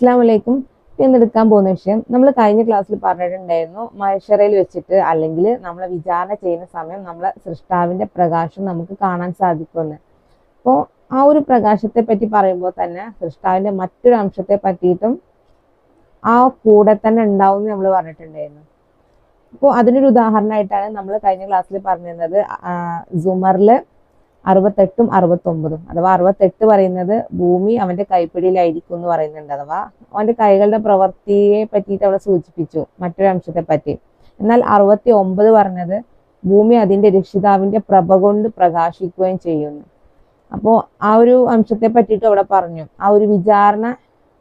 അസ്സാം വലൈക്കും ഇന്ന് എടുക്കാൻ പോകുന്ന വിഷയം? നമ്മൾ കഴിഞ്ഞ ക്ലാസ്സിൽ പറഞ്ഞിട്ടുണ്ടായിരുന്നു മഹേശ്വരയിൽ വെച്ചിട്ട് അല്ലെങ്കിൽ നമ്മളെ വിചാരണ ചെയ്യുന്ന സമയം നമ്മളെ സൃഷ്ടാവിന്റെ പ്രകാശം നമുക്ക് കാണാൻ സാധിക്കുമെന്ന്. അപ്പോൾ ആ ഒരു പ്രകാശത്തെ പറ്റി പറയുമ്പോൾ തന്നെ സൃഷ്ടാവിന്റെ മറ്റൊരു അംശത്തെ പറ്റിയിട്ടും ആ കൂടെ തന്നെ ഉണ്ടാവും നമ്മൾ പറഞ്ഞിട്ടുണ്ടായിരുന്നു. അപ്പോൾ അതിനൊരു ഉദാഹരണമായിട്ടാണ് നമ്മൾ കഴിഞ്ഞ ക്ലാസ്സിൽ പറഞ്ഞിരുന്നത് സുമറിൽ അറുപത്തെട്ടും അറുപത്തൊമ്പതും. അഥവാ അറുപത്തെട്ട് പറയുന്നത് ഭൂമി അവന്റെ കൈപ്പിടിയിലായിരിക്കും എന്ന് പറയുന്നുണ്ട്. അഥവാ അവന്റെ കൈകളുടെ പ്രവൃത്തിയെ പറ്റിയിട്ട് അവിടെ സൂചിപ്പിച്ചു മറ്റൊരു അംശത്തെ പറ്റി എന്നാൽ അറുപത്തി ഒമ്പത് പറഞ്ഞത് ഭൂമി അതിന്റെ രക്ഷിതാവിന്റെ പ്രഭ കൊണ്ട് പ്രകാശിക്കുകയും ചെയ്യുന്നു. അപ്പോൾ ആ ഒരു അംശത്തെ പറ്റിയിട്ട് അവിടെ പറഞ്ഞു. ആ ഒരു വിചാരണ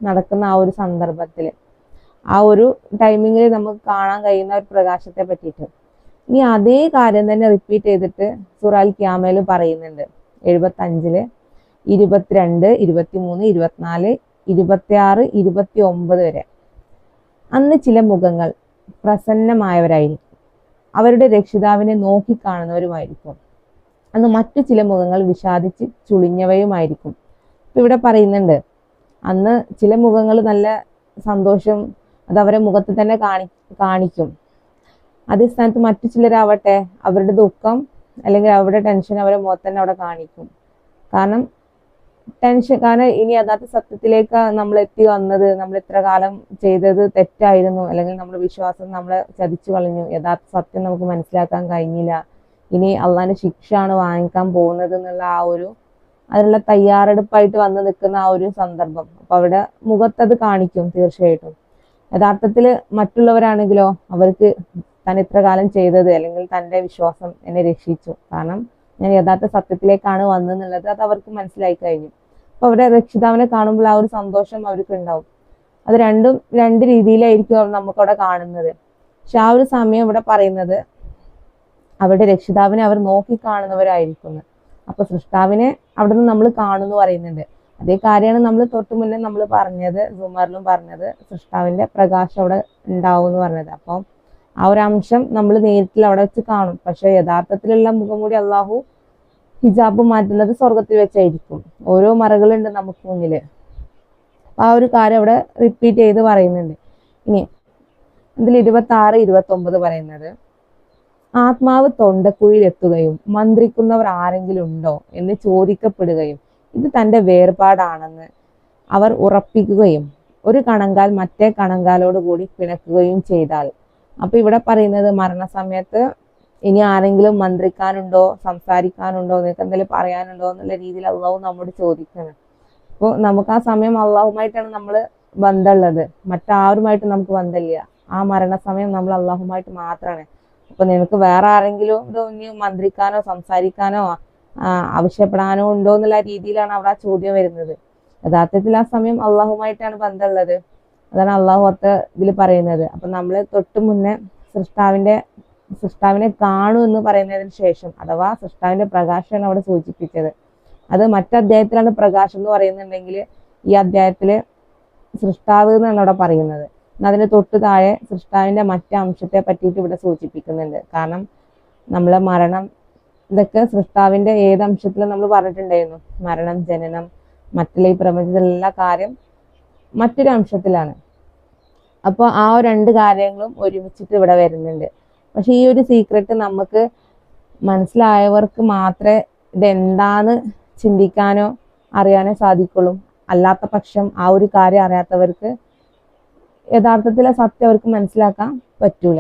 നടക്കുന്ന ആ ഒരു സന്ദർഭത്തിൽ ആ ഒരു ടൈമിങ്ങിൽ നമുക്ക് കാണാൻ കഴിയുന്ന ഒരു പ്രകാശത്തെ പറ്റിയിട്ട് ഇനി അതേ കാര്യം തന്നെ റിപ്പീറ്റ് ചെയ്തിട്ട് സുറാൽ ക്യാമയിൽ പറയുന്നുണ്ട്. എഴുപത്തി അഞ്ചിൽ ഇരുപത്തിരണ്ട് ഇരുപത്തിമൂന്ന് ഇരുപത്തിനാല് ഇരുപത്തിയാറ് ഇരുപത്തി ഒമ്പത് വരെ. അന്ന് ചില മുഖങ്ങൾ പ്രസന്നമായവരായിരിക്കും. അവരുടെ രക്ഷിതാവിനെ നോക്കിക്കാണുന്നവരുമായിരിക്കും. അന്ന് മറ്റു ചില മുഖങ്ങൾ വിഷാദിച്ച് ചുളിഞ്ഞവയുമായിരിക്കും. ഇപ്പൊ ഇവിടെ പറയുന്നുണ്ട് അന്ന് ചില മുഖങ്ങൾ നല്ല സന്തോഷം അത് അവരെ മുഖത്ത് തന്നെ കാണി കാണിക്കും. അതേ സ്ഥാനത്ത് മറ്റു ചിലരാവട്ടെ അവരുടെ ദുഃഖം അല്ലെങ്കിൽ അവരുടെ ടെൻഷൻ അവരെ മുഖത്ത് തന്നെ അവിടെ കാണിക്കും. കാരണം ടെൻഷൻ കാരണം ഇനി യഥാർത്ഥ സത്യത്തിലേക്ക് നമ്മൾ എത്തി വന്നത് നമ്മൾ ഇത്ര കാലം ചെയ്തത് തെറ്റായിരുന്നു അല്ലെങ്കിൽ നമ്മുടെ വിശ്വാസം നമ്മളെ ചതിച്ചു കളഞ്ഞു. യഥാർത്ഥ സത്യം നമുക്ക് മനസ്സിലാക്കാൻ കഴിഞ്ഞില്ല. ഇനി അള്ളാന്റെ ശിക്ഷയാണ് വാങ്ങിക്കാൻ പോകുന്നത് എന്നുള്ള ആ ഒരു അതിനുള്ള തയ്യാറെടുപ്പായിട്ട് വന്ന് നിൽക്കുന്ന ആ ഒരു സന്ദർഭം. അപ്പൊ അവിടെ മുഖത്തത് കാണിക്കും തീർച്ചയായിട്ടും. യഥാർത്ഥത്തിൽ മറ്റുള്ളവരാണെങ്കിലോ അവർക്ക് താൻ ഇത്ര കാലം ചെയ്തത് അല്ലെങ്കിൽ തന്റെ വിശ്വാസം എന്നെ രക്ഷിച്ചു. കാരണം ഞാൻ യഥാർത്ഥ സത്യത്തിലേക്കാണ് വന്നെന്നുള്ളത് അത് അവർക്ക് മനസ്സിലായി കഴിഞ്ഞു. അപ്പൊ അവരുടെ രക്ഷിതാവിനെ കാണുമ്പോൾ ആ ഒരു സന്തോഷം അവർക്ക് ഉണ്ടാവും. അത് രണ്ടും രണ്ട് രീതിയിലായിരിക്കും നമുക്കവിടെ കാണുന്നത്. പക്ഷെ ആ ഒരു സമയം ഇവിടെ പറയുന്നത് അവരുടെ രക്ഷിതാവിനെ അവർ നോക്കി കാണുന്നവരായിരിക്കുന്നു. അപ്പൊ സൃഷ്ടാവിനെ അവിടെ നിന്ന് നമ്മൾ കാണുന്നു പറയുന്നുണ്ട്. അതേ കാര്യമാണ് നമ്മൾ തൊട്ട് മുന്നേ നമ്മൾ പറഞ്ഞത് സുമാറിലും പറഞ്ഞത് സൃഷ്ടാവിന്റെ പ്രകാശം അവിടെ ഉണ്ടാവും എന്ന് പറഞ്ഞത്. അപ്പം ആ ഒരു അംശം നമ്മൾ നേരിട്ടിൽ അവിടെ വെച്ച് കാണും. പക്ഷെ യഥാർത്ഥത്തിലുള്ള മുഖംമൂടി അള്ളാഹു ഹിജാബ് മാറ്റുന്നത് സ്വർഗത്തിൽ വെച്ചായിരിക്കും. ഓരോ മറകളുണ്ട് നമുക്ക് മുന്നിൽ. ആ ഒരു കാര്യം അവിടെ റിപ്പീറ്റ് ചെയ്ത് പറയുന്നുണ്ട്. ഇനി ഇതിൽ ഇരുപത്തി ആറ് ഇരുപത്തി ഒമ്പത് പറയുന്നത് ആത്മാവ് തൊണ്ടക്കുഴിയിലെത്തുകയും മന്ത്രിക്കുന്നവർ ആരെങ്കിലും ഉണ്ടോ എന്ന് ചോദിക്കപ്പെടുകയും ഇത് തന്റെ വേർപാടാണെന്ന് അവർ ഉറപ്പിക്കുകയും ഒരു കണങ്കാൽ മറ്റേ കണങ്കാലോട് കൂടി പിണക്കുകയും ചെയ്താൽ അപ്പൊ ഇവിടെ പറയുന്നത് മരണസമയത്ത് ഇനി ആരെങ്കിലും മന്ത്രിക്കാനുണ്ടോ സംസാരിക്കാനുണ്ടോ നിനക്ക് എന്തെങ്കിലും പറയാനുണ്ടോ എന്നുള്ള രീതിയിൽ അള്ളാഹു നമ്മോട് ചോദിക്കണം. അപ്പോൾ നമുക്ക് ആ സമയം അള്ളാഹുമായിട്ടാണ് നമ്മൾ ബന്ധമുള്ളത്. മറ്റാരുമായിട്ട് നമുക്ക് ബന്ധമില്ല. ആ മരണസമയം നമ്മൾ അള്ളാഹുമായിട്ട് മാത്രമാണ്. അപ്പൊ നിനക്ക് വേറെ ആരെങ്കിലും ഇനി മന്ത്രിക്കാനോ സംസാരിക്കാനോ ആവശ്യപ്പെടാനോ ഉണ്ടോ എന്നുള്ള രീതിയിലാണ് അവിടെ ആ ചോദ്യം വരുന്നത്. യഥാർത്ഥത്തിൽ ആ സമയം അള്ളാഹുമായിട്ടാണ് ബന്ധമുള്ളത്. അതാണ് അള്ളാഹു അത്ത ഇതിൽ പറയുന്നത്. അപ്പൊ നമ്മൾ തൊട്ട് മുന്നേ സൃഷ്ടാവിന്റെ സൃഷ്ടാവിനെ കാണൂ എന്ന് പറയുന്നതിന് ശേഷം അഥവാ സൃഷ്ടാവിന്റെ പ്രകാശമാണ് അവിടെ സൂചിപ്പിച്ചത്. അത് മറ്റധ്യായത്തിലാണ് പ്രകാശം എന്ന് പറയുന്നുണ്ടെങ്കിൽ ഈ അധ്യായത്തിൽ സൃഷ്ടാവ് എന്നാണ് അവിടെ പറയുന്നത്. അതിന് തൊട്ട് താഴെ സൃഷ്ടാവിന്റെ മറ്റു അംശത്തെ പറ്റിയിട്ട് ഇവിടെ സൂചിപ്പിക്കുന്നുണ്ട്. കാരണം നമ്മളെ മരണം ഇതൊക്കെ സൃഷ്ടാവിന്റെ ഏത് അംശത്തിലും നമ്മൾ പറഞ്ഞിട്ടുണ്ടായിരുന്നു. മരണം ജനനം മറ്റുള്ള ഈ പ്രപഞ്ചത്തിലെല്ലാ കാര്യം മറ്റൊരു അംശത്തിലാണ്. അപ്പോൾ ആ രണ്ട് കാര്യങ്ങളും ഒരുമിച്ചിട്ട് ഇവിടെ വരുന്നുണ്ട്. പക്ഷെ ഈ ഒരു സീക്രട്ട് നമുക്ക് മനസ്സിലായവർക്ക് മാത്രമേ ഇതെന്താന്ന് ചിന്തിക്കാനോ അറിയാനോ സാധിക്കുള്ളൂ. അല്ലാത്ത പക്ഷം ആ ഒരു കാര്യം അറിയാത്തവർക്ക് യഥാർത്ഥത്തിലെ സത്യം അവർക്ക് മനസ്സിലാക്കാൻ പറ്റൂല.